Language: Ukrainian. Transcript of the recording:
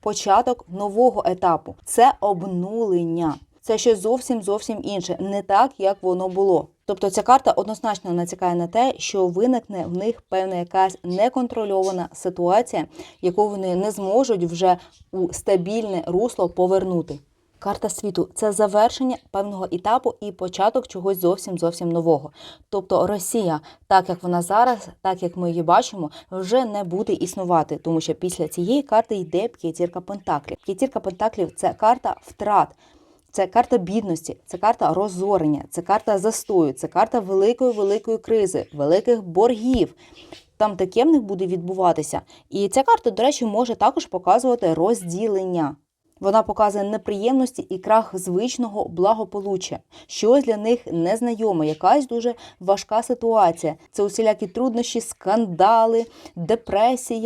початок нового етапу. Це обнулення. Це ще зовсім зовсім інше, не так, як воно було. Тобто ця карта однозначно натякає на те, що виникне в них певна якась неконтрольована ситуація, яку вони не зможуть вже у стабільне русло повернути. Карта світу це завершення певного етапу і початок чогось зовсім зовсім нового. Тобто Росія, так як вона зараз, так як ми її бачимо, вже не буде існувати, тому що після цієї карти йде п'ятірка пентаклів. П'ятірка пентаклів це карта втрат. Це карта бідності, це карта розорення, це карта застою, це карта великої великої кризи, великих боргів. Там таке в них буде відбуватися. І ця карта, до речі, може також показувати розділення. Вона показує неприємності і крах звичного благополуччя. Щось для них незнайоме, якась дуже важка ситуація. Це усілякі труднощі, скандали, депресія.